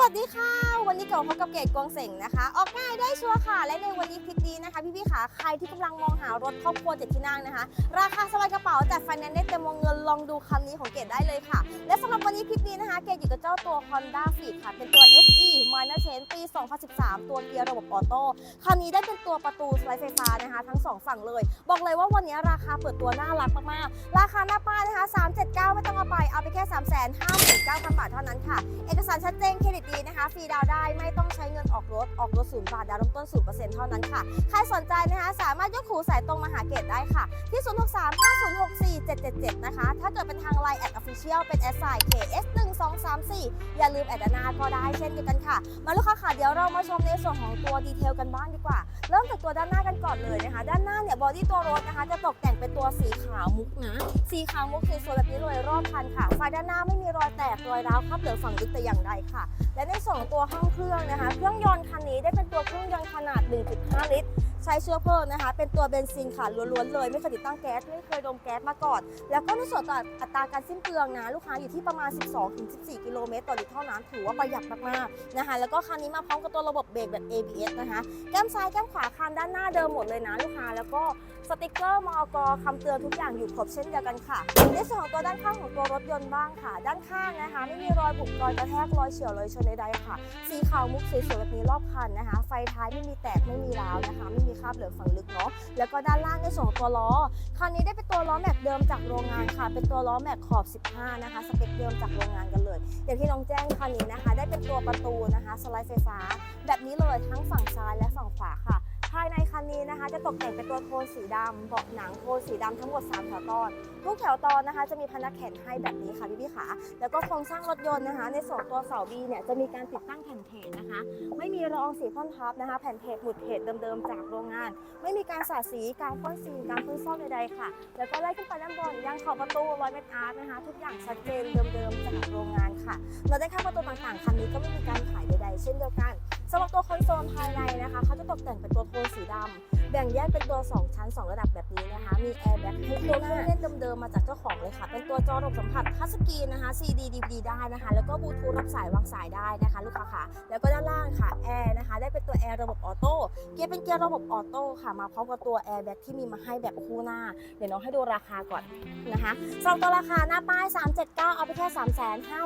วัสดีค่ะ วันนี้เกับพบกับเกดกวงเสงนะคะ ออกง่ายได้ชัวร์ค่ะ และในวันนี้คลิปนี้นะคะ พี่ๆค่ะใครที่กำลังมองหารถครอบครัวเจ็ดที่นั่งนะคะ ราคาสบายกระเป๋าจัดไฟแนนซ์ได้เต็มวงเงินลองดูคันนี้ของเกดได้เลยค่ะ และส คลิปนี้นะคะ เกดอยู่กับเจ้าตัว Honda Fit ค่ะ เป็นตัว SE Minor Change ปี 2013 ตัวเกียร์ระบบออโต้ คันนี้ได้เป็นตัวประตูสไลด์ไฟฟ้านะคะ ทั้งสองฝั่งเลย บอกเลยว่าวันนี้ราคาเปิดตัวน่ารักมากๆ ราคาหน้าป้ายนะคะ 379 ไม่ต้องเอาไป เอาไปแค่ 359,000 บาทเท่านั้นค่ะ เอกสารชัดเจนเครดิตดี นะคะฟรีดาวได้ไม่ต้องใช้เงินออกรถออกรถศูนย์บาทดาวน์เริ่มต้น0%เท่านั้นค่ะ ใครสนใจนะคะสามารถยกหูสายตรงมาหาเกตได้ค่ะ ที่063 5064 777นะคะ ถ้าเกิดเป็นทางไลน์แอดออฟฟิเชียลเป็น s i KS 1 2 3 4อย่าลืมแอดนาก็ได้เช่นเดียวกันค่ะ มาลูกค้าค่ะเดี๋ยวเรามาชมในส่วนของตัวดีเทลกันบ้างดีกว่า เริ่มจากตัวด้านหน้ากันก่อนเลยนะคะ ด้านหน้าเนี่ยบอดี้ตัวรถนะคะจะตกแต่งเป็นตัวสีขาวมุกนะสีขาวมุกสวยๆแบบนี้เลยรอบคันค่ะไฟด้านหน้าไม่มีรอยแตกรอยร้าวคราบเหลือฝังลึกแต่อย่างใดค่ะ และในส่วน ของตัวห้องเครื่องนะคะ เครื่องยนต์คันนี้ได้เป็นตัวเครื่องยนต์ขนาด 1.5 ลิตร ใช้เชื้อเพลิงนะคะ เป็นตัวเบนซินค่ะล้วนๆเลย ไม่เคยติดตั้งแก๊ส ไม่เคยดมแก๊สมาก่อน แล้วก็ในส่วนต่ออัตราการสิ้นเปลืองนะ ลูกค้าอยู่ที่ประมาณ 12-14 กิโลเมตรต่อลิตรเท่านั้น ถือว่าประหยัดมากๆนะคะ แล้วก็คันนี้มาพร้อมกับตัวระบบเบรกแบบ ABS นะคะ แก้มซ้ายแก้มขวาคันด้านหน้าเดิมหมดเลยนะลูกค้า แล้วก็ สติกเกอร์มอกคำเตือนทุกอย่างอยู่ครบเช่นเดียวกันค่ะในส่วนของตัวด้านข้างของตัวรถยนต์บ้างค่ะ ด้านข้างนะคะ ไม่มีรอยบุบรอยกระแทกรอยเฉียวรอยชนใดๆค่ะ สีขาวมุกสวยๆแบบนี้รอบคันนะคะ ไฟท้ายไม่มีแตกไม่มีร้าวนะคะ ไม่มีคราบเหลืองฝังลึกเนาะแล้วก็ด้านล่างในส่วนของตัวล้อคันนี้ได้เป็นตัวล้อแม็กเดิมจากโรงงานค่ะ เป็นตัวล้อแม็กขอบ 15 นะคะสเปคเดิมจากโรงงานกันเลย อย่างที่น้องแจ้งคันนี้นะคะ ได้เป็นตัวประตูนะคะ สไลด์ไฟฟ้า แบบนี้เลยทั้งฝั่งซ้ายและฝั่งขวาค่ะ ภายในคันนี้นะคะ จะตกแต่งเป็นตัวโทนสีดำเบาะหนังโทนสีดำทั้งหมด3แถวตอน ทุกแถวตอนนะคะ จะมีพนักแขนให้แบบนี้ค่ะพี่พี่ๆขาแล้วก็โครงสร้างรถยนต์นะคะ ในส่วนตัวเสาบีเนี่ยจะมีการติดตั้งแผ่นเพจนะคะ ไม่มีรองสีพ่นทับนะคะ แผ่นเพจหมุดเพจเดิมๆจากโรงงาน ไม่มีการสาดสีการพ่นสีการพ่นซ่อมใดๆค่ะ แล้วก็ไล่ขึ้นไปด้านบนยังขอบประตูรอยเม็ดอาร์ตนะคะ ทุกอย่างชัดเจนเดิมๆจากโรงงานค่ะเราได้ข้าประตูต่างๆคันนี้ก็ไม่มีการขายใดๆ เช่นเดียวกัน สำหรับตัวคอนโซลภายในนะคะเขาจะตกแต่งเป็นตัวโทนสีดำแบ่งแยกเป็นตัว 2 ชั้น 2 ระดับแบบนี้นะคะ มีแอร์แบ็คให้ตัวเครื่องเล่นเดิมๆมาจากเจ้าของเลยค่ะ เป็นตัวจอระบบสัมผัสทัชสกรีนนะคะ CD DVD ได้นะคะ แล้วก็บลูทูธรับสายวางสายได้นะคะ ลูกค้าค่ะ แล้วก็ด้านล่างค่ะแอร์นะคะได้เป็น ตัวแอร์ระบบออโต้เกียร์เป็นเกียร์ระบบออโต้ค่ะมาพร้อมกับตัวแอร์แบ็กที่มีมาให้แบบคู่หน้า เดี๋ยวน้องให้ดูราคาก่อนนะคะสำหรับตัวราคาหน้าป้าย 379 เอาไปแค่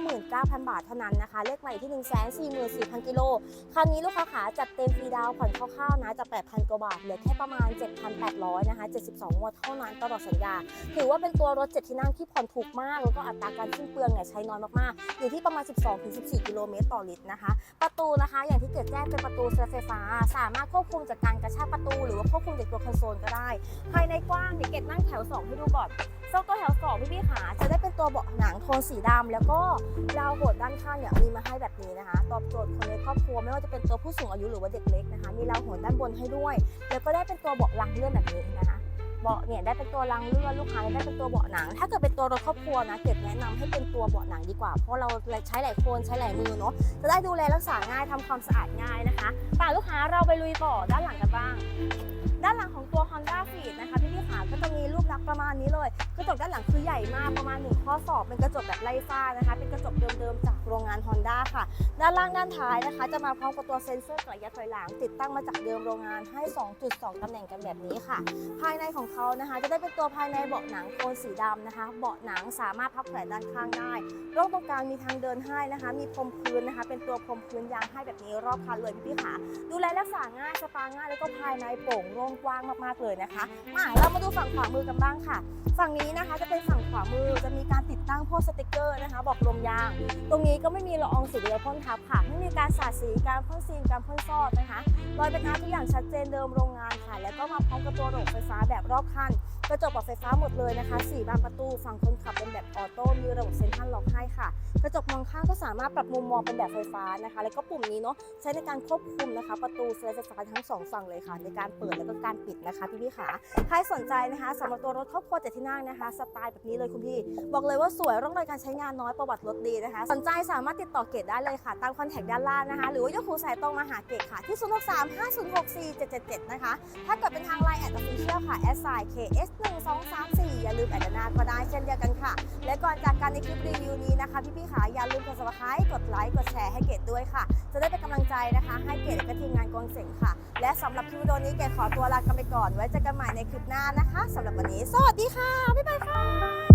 359,000 บาทเท่านั้นนะคะ เลขใหม่ที่ 144,000 กิโลคันนี้ลูกค้าขาจัดเต็มฟรีดาวผ่อนคร่าวๆนะจาก8,000 กว่าบาทเหลือแค่ประมาณ 7,800 นะคะ 72งวดเท่านั้นตลอดสัญญา ถือว่าเป็นตัวรถ 7 ที่นั่งที่ผ่อนถูกมาก แล้วก็อัตราการสิ้นเปลืองเนี่ยใช้น้อยมากๆอยู่ที่ประมาณ 12-14 กิโลเมตรต่อลิตรนะคะ ประตูนะคะอย่างที่เกิดแจ้งเป็นประตูไฟฟ้า สามารถควบคุมจากการกระชากประตู หรือว่าควบคุมจากตัวคอนโซลก็ได้ ภายในกว้างเนี่เกตนั่งแถว 2 ให้ดูก่อนโซ่ตัวแถว2พี่พี่ๆขาจะได้เป็นตัวเบาะหนังโทนสีดำ แล้วก็ราวโหดด้านข้างเนี่ยมีมาให้แบบนี้นะคะ ตอบโจทย์คนในครอบครัวไม่ว่าจะเป็นตัวผู้สูงอายุหรือว่าเด็กเล็กนะคะ มีราวโหดด้านบนให้ด้วย แล้วก็ได้เป็นตัวเบาะลังเลื่อนแบบนี้นะคะ เบาะเนี่ยได้เป็นตัวลังเลื่อนลูกค้าได้เป็นตัวเบาะหนัง ถ้าเกิดเป็นตัวรถครอบครัวนะเก็บแนะนำให้เป็นตัวเบาะหนังดีกว่า เพราะเราใช้หลายคนใช้หลายมือเนาะจะได้ดูแลรักษาง่ายทำความสะอาดง่ายนะคะป่าลูกค้าเราไปลุยต่อด้านหลังกันบ้าง ด้านหลังของตัว Honda Fit นะคะพี่พี่ขาก็จะมีรูปลักษณ์ประมาณนี้เลย กระจกด้านหลังคือใหญ่มากประมาณหนึ่งข้อศอกเป็นกระจกแบบไร้ฝ้านะคะ เป็นกระจกเดิมๆจากโรงงาน Honda ค่ะ ด้านล่างด้านท้ายนะคะ จะมาพร้อมกับตัวเซ็นเซอร์กระยะถอยหลัง ติดตั้งมาจากเดิมโรงงานให้ 2.2 ตำแหน่งกันแบบนี้ค่ะ ภายในของเขานะคะ จะได้เป็นตัวภายในเบาะหนังโทนสีดำนะคะ เบาะหนังสามารถพับแขวนด้านข้างได้ร่องตรงกลางมีทางเดินให้นะคะ มีพรมพื้นนะคะ เป็นตัวพรมพื้นยางให้แบบนี้รอบคันเลยพี่ๆค่ะดูแลรักษาง่ายสปาง่ายแล้วก็ภายในโปร่งโล่งกว้างมากๆเลยนะคะมาเรามาดูฝั่งขวามือกันบ้างค่ะ ฝั่งนี้นะคะจะเป็นฝั่งขวามือจะมีการติดตั้งพวกสติกเกอร์นะคะ บอกลมยาง ตรงนี้ก็ไม่มีละอองสีเดียวพ่นทับค่ะ ไม่มีการสาดสีการพ่นซีนการพ่นซอดนะคะรอยเป็นอาร์ทุกอย่างชัดเจนเดิมโรงงานค่ะ แล้วก็มาพร้อมกับตัวรงไฟฟ้าแบบรอบคันกระจกปรับไฟฟ้าหมดเลยนะคะสี่บานประตูฝั่งคนขับเป็นแบบออโต้มีระบบเซ็นทรัลล็อกให้ค่ะ กระจกมองข้างก็สามารถปรับมุมมองเป็นแบบไฟฟ้านะคะ แล้วก็ปุ่มนี้เนาะใช้ในการควบคุมนะคะ ประตูไฟฟ้าทั้งสองฝั่งเลยค่ะ ในการเปิดแล้วก็การปิดนะคะพี่พี่ๆค่ะใครสนใจนะคะสำหรับตัวรถครอบครัวเจ็ดที่นั่งนะคะสไตล์แบบนี้เลยคุณพี่ บอกเลยว่าสวยร่องรอยการใช้งานน้อยประวัติรถดีนะคะ สนใจสามารถติดต่อเกตได้เลยค่ะ ตามคอนแทคด้านล่างนะคะ หรือว่ายกหูสายตรงมาหาเกตค่ะที่ 0 6 3 5 0 6 4 7 7 7 นะคะ ถ้าเกิดเป็นทางไลน์แอด ออฟฟิเชียลค่ะ s i KS 1 2 3 4อย่าลืมแอดด้านาก็ได้เช่นเดียวกันค่ะ และก่อนจากกันในคลิปรีวิวนี้นะคะ พี่ๆค่ะอย่าลืมกด subscribe กดไลค์กดแชร์ให้เกดด้วยค่ะ จะได้เป็นกำลังใจนะคะ ให้เกดและทีมงานกองเสียงค่ะ และสำหรับคลิปวิดีโอนี้เกดขอตัวลากันไปก่อนไว้เจอกันใหม่ในคลิปหน้านะคะสำหรับวันนี้ สวัสดีค่ะบ๊ายบายค่ะ